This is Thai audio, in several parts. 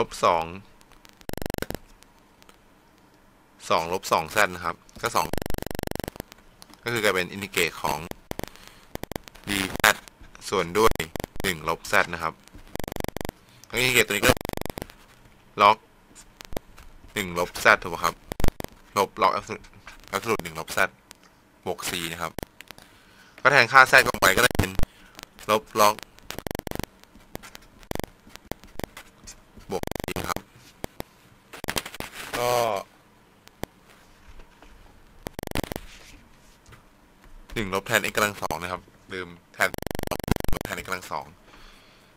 ลบสองสองลบสองแซดนะครับ ก็สองก็คือกลายเป็นอินทิเกรตของ d z ส่วนด้วยหนึ่งลบ z นะครับอินทิเกรตตัวนี้ก็ล็อกหนึ่งลบ z ถูกไหมครับ ลบล็อกแอบสูตหนึ่งลบ z บวก c นะครับ ก็แทนค่า z ลงไปก็ได้เป็นลบล็อกบวก c นะครับ ก็ห นึ่งลบแทน x กำลังสองนะครับ ลืมแทนลบแทน x กำลังสอง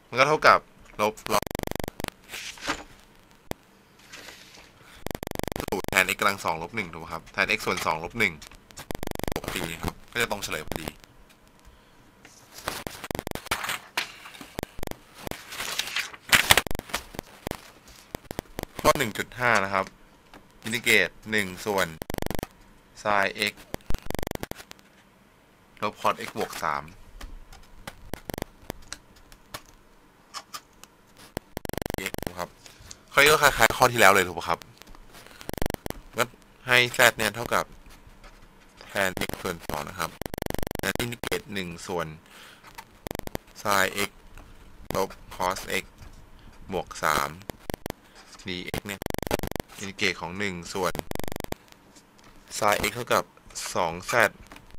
มันก็เท่ากับลบล็อกสูตรแทน x กำลังสองลบหนึ่งถูกไหมครับ แทน x ส่วนสองลบหนึ่งบวก c ครับ ก็จะตรงเฉลยพอดีข้อหนึ่งจุดห้านะครับอินทิเกรตหนึ่งส่วน sin x ลบ cos x บวกสามครับข้อนี้ก็คล้ายๆข้อที่แล้วเลยถูกไหมครับก็ให้ z เนี่ยเท่ากับแทน x ส่วนสองนะครับและอินทิเกรตหนึ่งส่วน sin x ลบ cos x บวกสาม dx เนี่ยอินทิเกรตของหนึ่งส่วน sin x เท่ากับสอง z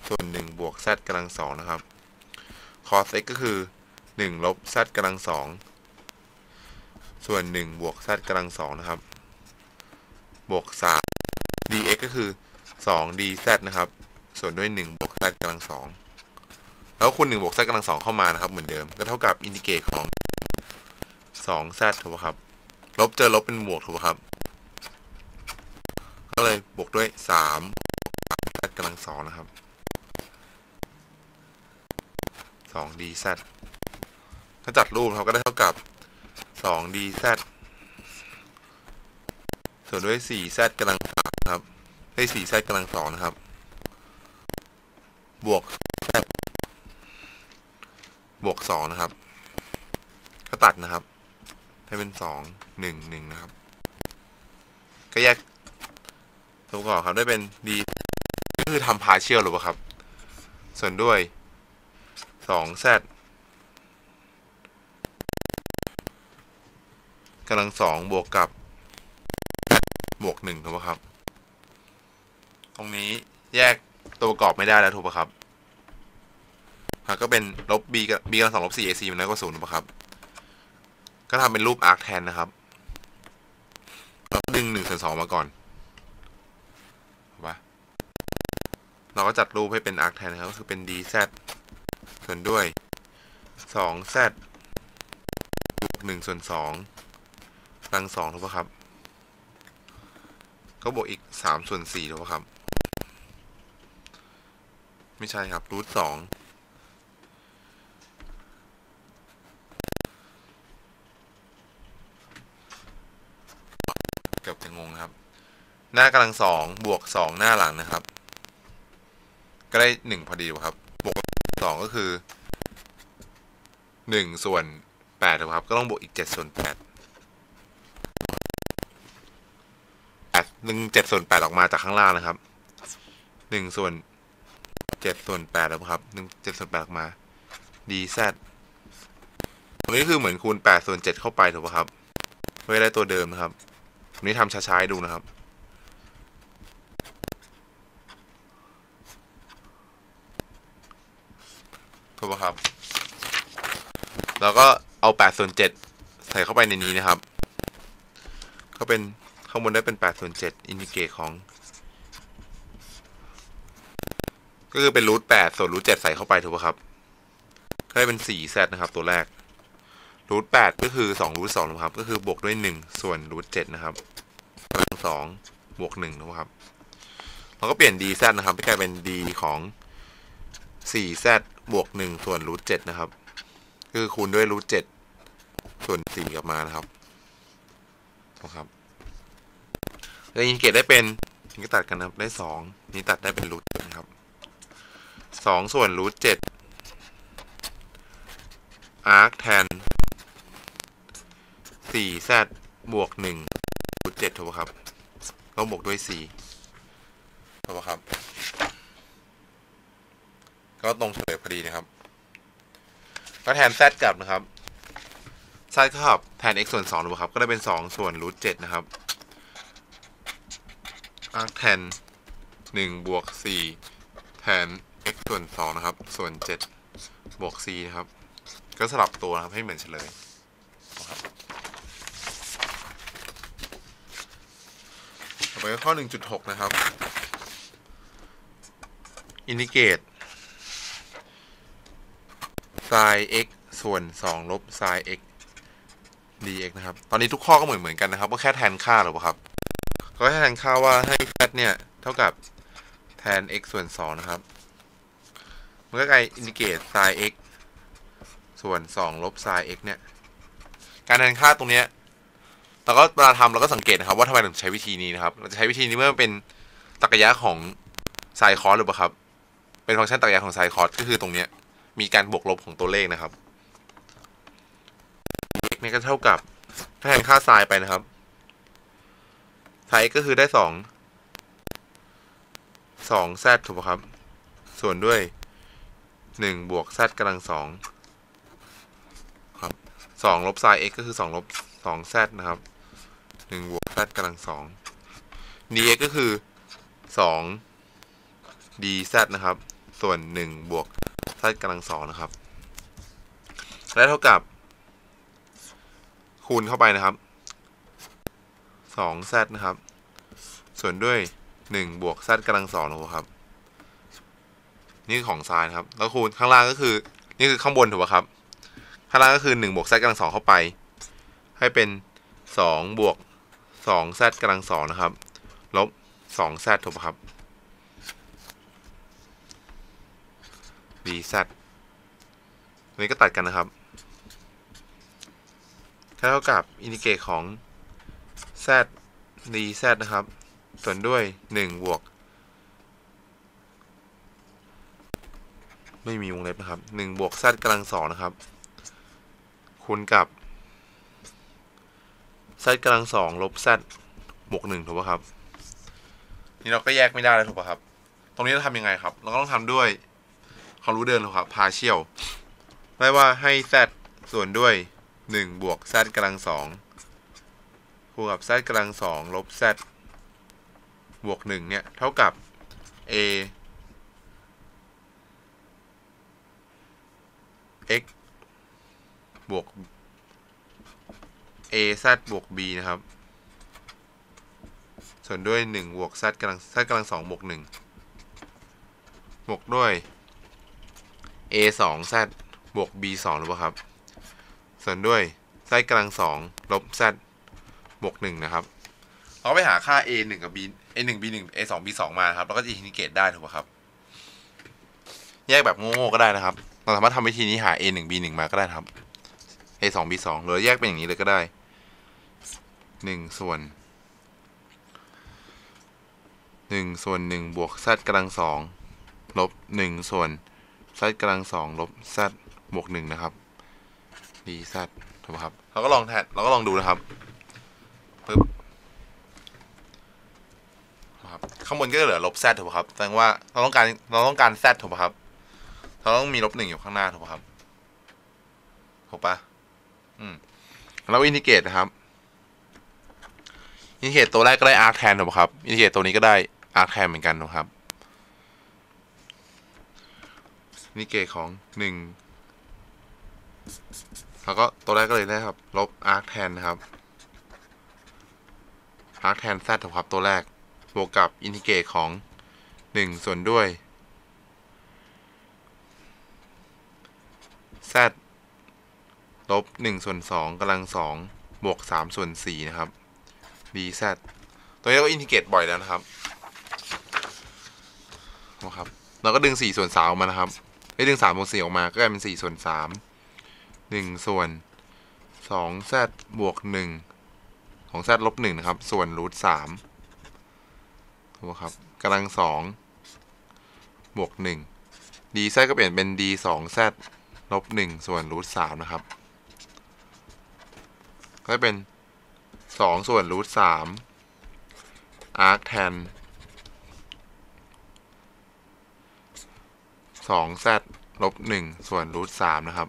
ส่วนหนึ่งบวก z กำลังสองนะครับ cos x ก็คือหนึ่งลบ z กำลังสองส่วนหนึ่งบวก z กำลังสองนะครับ บวกสาม dx ก็คือสอง dz นะครับ ส่วนด้วยหนึ่งบวก z กำลังสองแล้วคูณหนึ่งบวก z กำลังสองเข้ามานะครับ เหมือนเดิม ก็เท่ากับอินทิเกรตของสอง z ถูกไหมครับ ลบเจอลบเป็นบวกถูกไหมครับ ก็เลยบวกด้วยสาม z กำลังสองนะครับ สอง dz ถ้าจัดรูปนะครับก็ได้เท่ากับสอง dz ส่วนด้วยสี่ z กำลังสามครับ ได้สี่ z กำลังสองนะครับ บวก z บวกสองนะครับ ก็ตัดนะครับ ให้เป็นสองหนึ่งหนึ่งนะครับ ก็แยกตัวประกอบครับได้เป็น d ก็คือทำพาเชียลหรือเปล่าครับ ส่วนด้วย สอง z กำลังสองบวกกับบวกหนึ่งถูกไหมครับ ตรงนี้แยกตัวประกอบไม่ได้แล้วถูกไหมครับก็เป็นลบ b กับ b กำลังสองลบสี่ ac มันน้อยกว่าศูนย์ถูกไหมครับ ก็ทำเป็นรูปอาร์คแทนนะครับเราดึงหนึ่งส่วนสองมาก่อนถูกปะเราก็จัดรูปให้เป็นอาร์คแทนนะครับก็คือเป็น dz ส่วนด้วยสอง z บวกหนึ่งส่วนสองกำลังสองถูกปะครับ ก็บวกอีกสามส่วนสี่ถูกปะครับ ไม่ใช่ครับรูทสองเกือบจะงงครับ หน้ากำลังสองบวกสองหน้าหลังนะครับ ก็ได้หนึ่งพอดีครับ สองก็คือหนึ่งส่วนแปดครับ ก็ต้องบวกอีกเจ็ดส่วนแปดแปดหนึ่งเจ็ดส่วนแปดออกมาจากข้างล่างนะครับหนึ่งส่วนเจ็ดส่วนแปดครับหนึ่งเจ็ดส่วนแปดออกมา dz ตรงนี้คือเหมือนคูณแปดส่วนเจ็ดเข้าไปถูกไหมครับเพื่อได้ตัวเดิมนะครับตรงนี้ทำช้าๆดูนะครับ ถูกปะครับ แล้วก็เอา8ส่วน7ใส่เข้าไปในนี้นะครับ ก็เป็นข้างบนได้เป็น8ส่วน7อินทิเกตของ ก็คือเป็นรูท8ส่วนรูท7ใส่เข้าไปถูกปะครับก็ได้เป็น4 z นะครับ ตัวแรกรูท8ก็คือ2รูท2นะครับ ก็คือบวกด้วย1ส่วนรูท7นะครับกำลัง2บวก1นะครับเราก็เปลี่ยน dz นะครับให้กลายเป็น d ของ 4z บวก1ส่วนรูท7นะครับคือคูณด้วยรูท7ส่วน4กลับมานะครับนะครับแล้วอินเกตได้เป็นนี่ก็ตัดกันนะครับได้2นี่ตัดได้เป็นรูทนะครับ2ส่วนรูท7อาร์คแทน 4z บวกหนึ่งรูทเจ็ดถูกปะครับก็บวกด้วยสี่ถูกปะครับ ก็ตรงเฉลย พอดีนะครับ ก็แทน z กลับนะครับ z ก็ครับแทน x ส่วน2ถูกปะครับ ก็ได้เป็น 2 ส่วนรูท7นะครับ arc แทน1บวก4แทน x ส่วน2นะครับ ส่วน7บวก c นะครับ ก็สลับตัวนะครับให้เหมือนเฉลยนะครับต่อไปก็ข้อ 1.6 นะครับ อินทิเกต sin x ส่วน 2 ลบ sin x dx นะครับ ตอนนี้ทุกข้อก็เหมือนเหมือนกันนะครับ ก็แค่แทนค่าหรือเปล่าครับ ก็แค่แทนค่าว่าให้ z เนี่ย เท่ากับแทน x ส่วน 2 นะครับ มันก็กลายอินทิเกต sin x ส่วน 2 ลบ sin x เนี่ย การแทนค่าตรงเนี้ยเราก็เวลาทำเราก็สังเกตนะครับ ว่าทำไมถึงใช้วิธีนี้นะครับ เราจะใช้วิธีนี้เมื่อมันเป็นตรรกะของ sin cos หรือเปล่าครับ เป็นฟังก์ชันตรรกะของ sin cos ก็คือตรงเนี้ย มีการบวกลบของตัวเลขนะครับ x เนี่ยก็เท่ากับแทนค่า sin ไปนะครับ sin x ก็คือได้สองสอง z ถูกป่ะครับ ส่วนด้วยหนึ่งบวก z กำลังสองครับสองลบ sin x ก็คือสองลบสอง z นะครับหนึ่งบวก z กำลังสอง dx ก็คือสอง dz นะครับ ส่วนหนึ่งบวก z กำลังสองนะครับ และเท่ากับ คูณเข้าไปนะครับสอง z นะครับ ส่วนด้วยหนึ่งบวก z กำลังสองนะครับ นี่ของซ้ายนะครับ แล้วคูณข้างล่างก็คือ นี่คือข้างบนถูกไหมครับ ข้างล่างก็คือหนึ่งบวก z กำลังสองเข้าไป ให้เป็นสองบวกสอง z กำลังสองนะครับ ลบสอง z ถูกไหมครับ dz อันนี้ก็ตัดกันนะครับเท่ากับอินทิเกรตของ z dz นะครับ ส่วนด้วย 1 บวก ไม่มีวงเล็บนะครับ 1 บวก z กำลังสองนะครับ คูณกับ z กำลังสองลบ z บวก1ถูกป่ะครับ นี่เราก็แยกไม่ได้แล้วถูกป่ะครับ ตรงนี้เราทำยังไงครับ เราก็ต้องทำด้วย ความรู้เดิมถูกครับ partial ได้ว่าให้ z ส่วนด้วย 1 บวก z กำลังสองคูณกับ z กำลังสองลบ z บวก 1 เนี่ย เท่ากับ a x บวก a z บวก b นะครับ ส่วนด้วย 1 บวก z กำลัง z กำลังสองบวก 1 บวกด้วย a 2 z บวก b 2หรือเปล่าครับ ส่วนด้วย z กำลังสองลบ z บวก1นะครับ เราไปหาค่า a 1กับ b a 1 b 1 a 2 b 2มาครับ แล้วก็จะอินทิเกรตได้ถูกป่ะครับ แยกแบบโง่ๆก็ได้นะครับ เราสามารถทำวิธีนี้หา a 1 b 1มาก็ได้ครับ a 2 b 2หรือแยกเป็นอย่างนี้เลยก็ได้1ส่วน1ส่วน1บวก z กำลังสองลบ1ส่วน z กำลังสองลบ z บวก1นะครับ dz ถูกไหมครับเราก็ลองแทนเราก็ลองดูนะครับปึ๊บครับข้างบนก็จะเหลือลบ z ถูกไหมครับแสดงว่าเราต้องการเราต้องการ z ถูกไหมครับ เราต้องมีลบหนึ่งอยู่ข้างหน้าถูกไหมครับถูกปะอืมแล้วอินทิเกรตนะครับอินทิเกรตตัวแรกก็ได้ arc แทนถูกไหมครับอินทิเกรตตัวนี้ก็ได้ arc แทนเหมือนกันนะครับ อิ นทิเกรตของหนึ่งแล้วก็ตัวแรกก็เลยได้ครับ ลบ arc แทนนะครับ arc แทน z ถูกครับตัวแรก บวกกับอินทิเกรตของหนึ่งส่วนด้วย z ลบหนึ่งส่วนสองกำลังสองบวกสามส่วนสี่นะครับ dz ตัวนี้เราก็อินทิเกรตบ่อยแล้วนะครับนะครับ เราก็ดึงสี่ส่วนสามออกมานะครับ ไอ้ดึงสามบวกสี่ออกมาก็กลายเป็นสี่ส่วนสามหนึ่งส่วนสอง z บวกหนึ่งของ z ลบหนึ่งนะครับ ส่วนรูทสามถูกไหมครับกำลังสองบวกหนึ่ง dz ก็เปลี่ยนเป็น d สอง z ลบหนึ่งส่วนรูทสามนะครับ ก็จะเป็นสองส่วนรูทสามอาร์คแทน สองแซดลบหนึ่งส่วนรูทสามนะครับ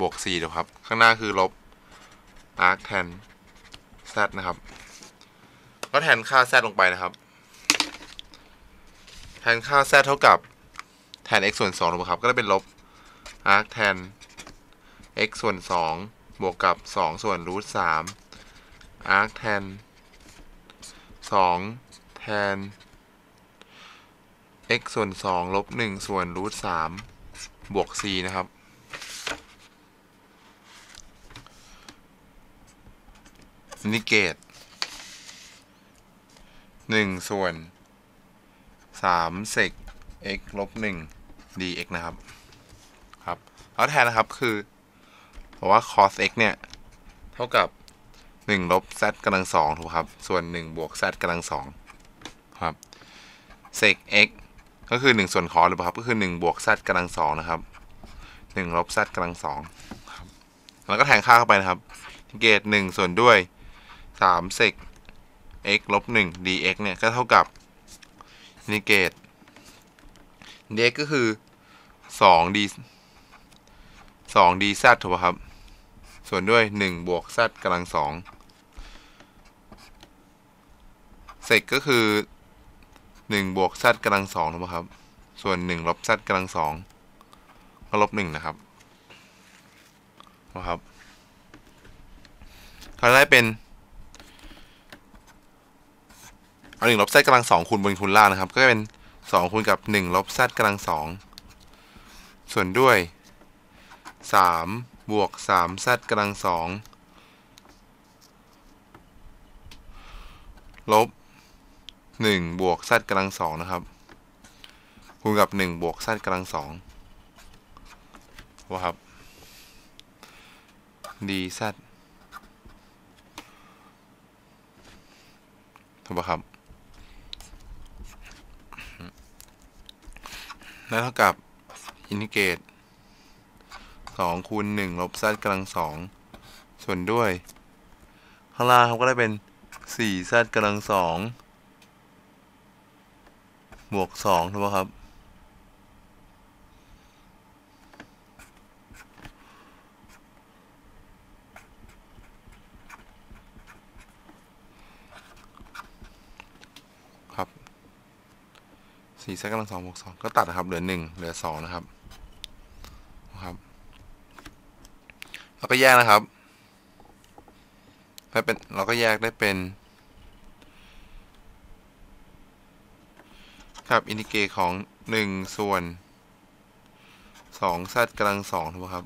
บวกสี่เดี๋ยวครับ ข้างหน้าคือลบอาร์คแทนแซดนะครับ ก็แทนค่า z ลงไปนะครับ แทนค่า z เท่ากับแทน x ส่วน2ถูกครับ ก็ได้เป็นลบ arc แทน x ส่วน2บวกกับ2ส่วนรูท3 arc แทน2แทน x ส่วน2ลบ1ส่วนรูท3บวก c นะครับ นิเกตหนึ่งส่วนสามเซก x ลบหนึ่ง dx นะครับ ครับแล้วแทนนะครับคือเพราะว่า cos x เนี่ย เท่ากับหนึ่งลบ z กำลังสองถูกครับ ส่วนหนึ่งบวก z กำลังสองครับเซก x ก็คือหนึ่งส่วน cos หรือเปล่าครับ ก็คือหนึ่งบวก z กำลังสองนะครับหนึ่งลบ z กำลังสองแล้วก็แทนค่าเข้าไปนะครับ เกตหนึ่งส่วนด้วยสามเซก x ลบหนึ่ง dx เนี่ย ก็เท่ากับนิเกต dx ก็คือสอง d สอง dz ถูกป่ะครับ ส่วนด้วยหนึ่งบวก z กำลังสองเซกก็คือ หนึ่งบวก z กำลังสองถูกป่ะครับ ส่วนหนึ่งลบ z กำลังสองก็ลบหนึ่งนะครับนะครับเราได้เป็นเอาหนึ่งลบ z กำลังสองคูณบนคูณล่างนะครับ ก็จะเป็นสองคูณกับหนึ่งลบ z กำลังสองส่วนด้วยสามบวกสาม z กำลังสองลบ หนึ่งบวก z กำลังสองนะครับ คูณกับหนึ่งบวก z กำลังสองว่าครับ dz ถูกปะครับนั่นเท่ากับอินทิเกรตสองคูณหนึ่งลบ z กำลังสองส่วนด้วยข้างล่างเขาก็ได้เป็นสี่ z กำลังสอง บวกสองถูกปะครับ ครับสี่ z กำลังสองบวกสองก็ตัดนะครับ เหลือหนึ่งเหลือสองนะครับนะครับ แล้วก็แยกนะครับถ้าเป็นเราก็แยกได้เป็น ครับอินทิเกรตของหนึ่งส่วนสอง z กำลังสองถูกไหมครับ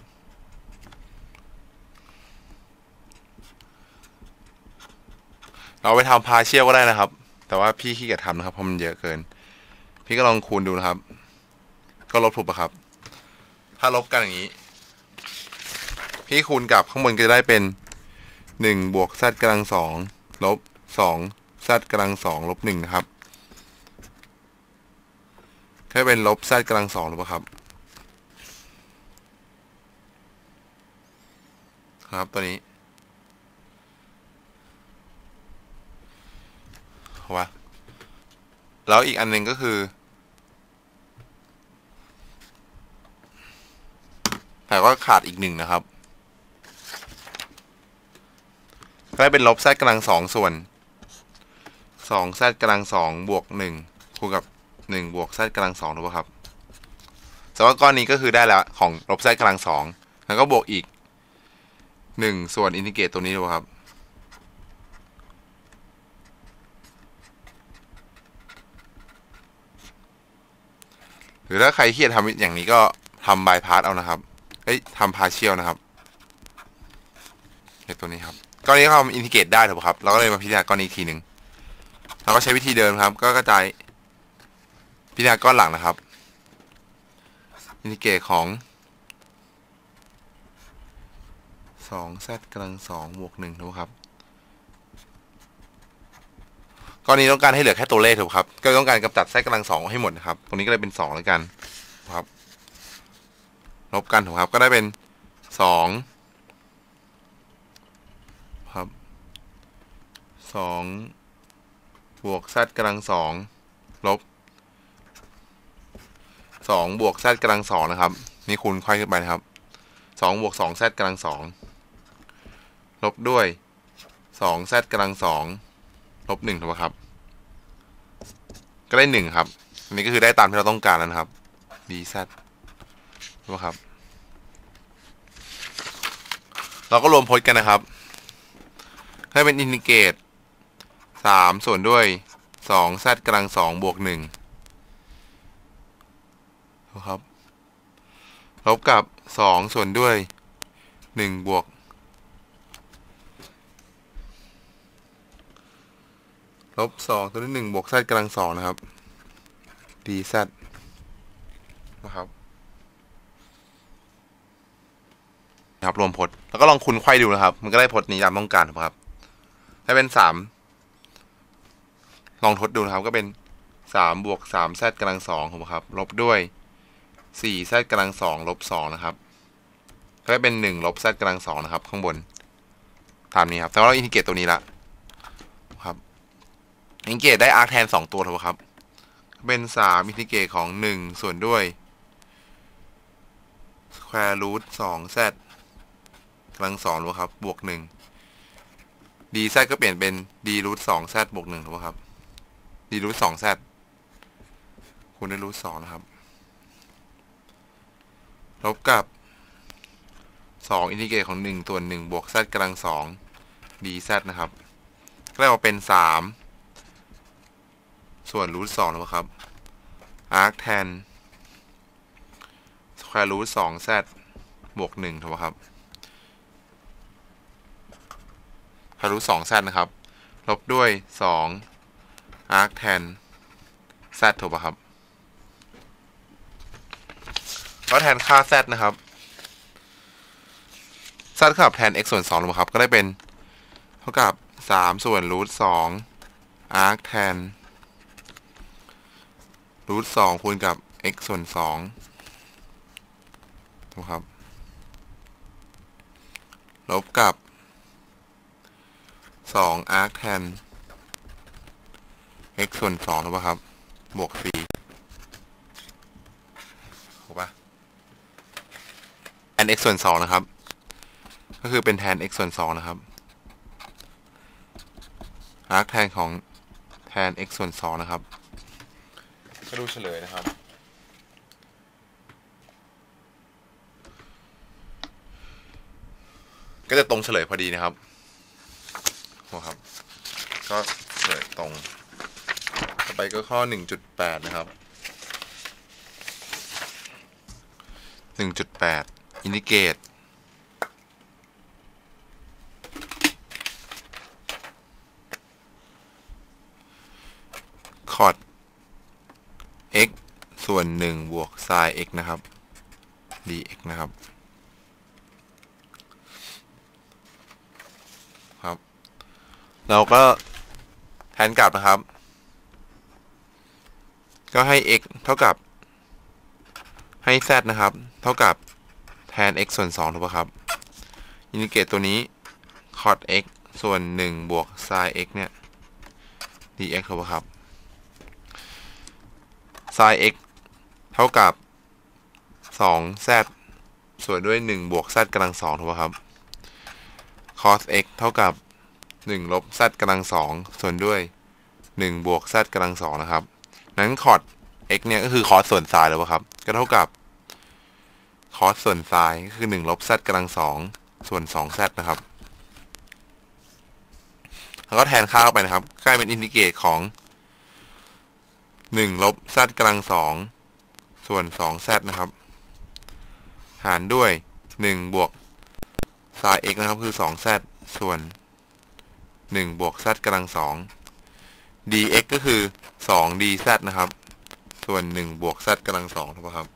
เราไปทำพาเชียลก็ได้นะครับ แต่ว่าพี่ขี้เกียจทำนะครับเพราะมันเยอะเกิน พี่ก็ลองคูณดูนะครับ ก็ลบถูกปะครับ ถ้าลบกันอย่างนี้ พี่คูณกับข้างบนก็จะได้เป็นหนึ่งบวก z กำลังสองลบสอง z กำลังสองลบหนึ่งนะครับ ก็เป็นลบ z กำลังสองถูกปะครับ ครับตัวนี้ว่าแล้วอีกอันหนึ่งก็คือแต่ก็ขาดอีกหนึ่งนะครับก็ได้เป็นลบ z กำลังสองส่วนสอง z กำลังสองบวกหนึ่งคูณกับ หนึ่งบวก z กำลังสองถูกป่ะครับแต่ว่าก้อนนี้ก็คือได้แล้วของลบ z กำลังสองแล้วก็บวกอีกหนึ่งส่วนอินทิเกรตตัวนี้ถูกป่ะครับหรือถ้าใครที่จะทำอย่างนี้ก็ทำบายพาสเอานะครับเอ้ยทำพาเชียลนะครับเตัวนี้ครับก้อนนี้เขาอินทิเกรตได้ถูกปะครับ เราก็เลยมาพิจารณาก้อนนี้อีกทีหนึ่งเราก็ใช้วิธีเดิมครับ ก็กระจาย พิจารณาก้อนหลังนะครับอินทิเกรตของสอง z กำลังสองบวกหนึ่งถูกครับก้อนนี้ต้องการให้เหลือแค่ตัวเลขถูกครับ ก็ต้องการกำจัดไส้กำลังสองให้หมดนะครับ ตรงนี้ก็เลยเป็นสองแล้วกันครับลบกันถูกครับ ก็ได้เป็นสองครับสองบวก z กำลังสองลบ สองบวก z กำลังสองนะครับ นี่คูณค่อยขึ้นไปนะครับสองบวกสอง z กำลังสองลบด้วยสอง z กำลังสองลบหนึ่งถูกไหมครับ ก็ได้หนึ่งครับ อันนี้ก็คือได้ตามที่เราต้องการแล้วนะครับ dz ถูกไหมครับ เราก็รวมพจน์กันนะครับ ให้เป็นอินทิเกรตสามส่วนด้วยสอง z กำลังสองบวกหนึ่ง ครับลบกับสองส่วนด้วยหนึ่งบวก ลบสองส่วนด้วยหนึ่งบวก z กำลังสองนะครับ dz นะครับนะครับรวมพจน์แล้วก็ลองคูณไข้ดูนะครับ มันก็ได้พจน์นี้ตามต้องการครับ ถ้าเป็นสามลองทดดูนะครับ ก็เป็นสามบวกสามแซดกำลังสองครับ ลบด้วย สี่แซดกำลังสองลบสองนะครับ ก็ได้เป็นหนึ่งลบแซดกำลังสองนะครับ ข้างบน ตามนี้ครับ แต่ว่าเราอินทิเกรตตัวนี้ละครับ อินทิเกรตได้อาร์แทนสองตัวถูกครับ เป็นสามอินทิเกรตของหนึ่งส่วนด้วยสแควร์รูทสองแซดกำลังสองรู้ครับ บวกหนึ่ง d z ก็เปลี่ยนเป็น d รูทสอง z บวกหนึ่งถูกครับ d รูทสอง z คูณด้วยรูทสองนะครับ ลบกับสองอินทิเกรตของหนึ่งส่วนหนึ่งบวก z กำลังสอง d z นะครับ ก็ได้มาเป็นสามส่วนรูทสองนะครับ arc tan สแควร์รูทสอง z บวกหนึ่งถูกครับทะลุสองแซนะครับ ลบด้วยสองอาร์คแทนแซถูกป่ะครับ ก็แทนค่า z นะครับ z เท่ากับแทน x ส่วน2ถูกป่ะครับ ก็ได้เป็น เท่ากับ 3 ส่วนรูท2อาร์คแทนรูท2คูณกับ x ส่วน2ถูกครับ ลบกับสอง arc tan x ส่วนสองถูกป่ะครับ บวกสี่ถูกป่ะ tan x ส่วนสองนะครับ ก็คือเป็น tan x ส่วนสองนะครับ arc tan ของ tan x ส่วนสองนะครับก็ดูเฉลยนะครับ ก็จะตรงเฉลยพอดีนะครับครับ ก็เฉลยตรง ต่อไปก็ข้อ 1.8 นะครับ 1.8 อินดิเกตคอร์ด x ส่วน 1 บวก sin x นะครับ dx นะครับ ครับ เราก็แทนกลับนะครับ ก็ให้ x เท่ากับ ให้ z นะครับ เท่ากับ แทน x ส่วน2ถูกป่ะครับอินทิเกรตตัวนี้ cos x ส่วน 1 บวก sin x เนี่ย dx ถูกป่ะครับ sin x เท่ากับ 2z ส่วนด้วย 1 บวก z กำลัง2ถูกป่ะครับ cos x เท่ากับ 1 ลบ z กำลัง2ส่วนด้วย 1 บวก z กำลัง2นะครับ นั้นคอร์ด x เนี่ยก็คือคอสส่วนไซน์แล้วครับ ก็เท่ากับ คอสส่วนไซน์ก็คือ1ลบ z กำลัง2ส่วน 2z นะครับ แล้วก็แทนค่าเข้าไปนะครับ กลายเป็นอินทิเกรตของ1ลบ z กำลัง2ส่วน 2z นะครับ หารด้วย1บวก sin x นะครับ คือ 2z ส่วน1บวก z กำลัง2 dx ก็คือ2 dz นะครับ ส่วน1บวก z กำลัง2ถูกไหมครับ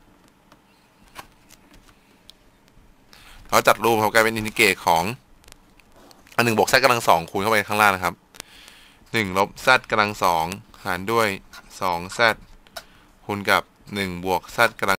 เราจัดรูปเขากลายเป็นอินทิเกรตของอันหนึ่งบวก z กำลัง2คูณเข้าไปข้างล่างนะครับ1ลบ z กำลัง2หารด้วย2 z คูณกับ1บวก z กำลัง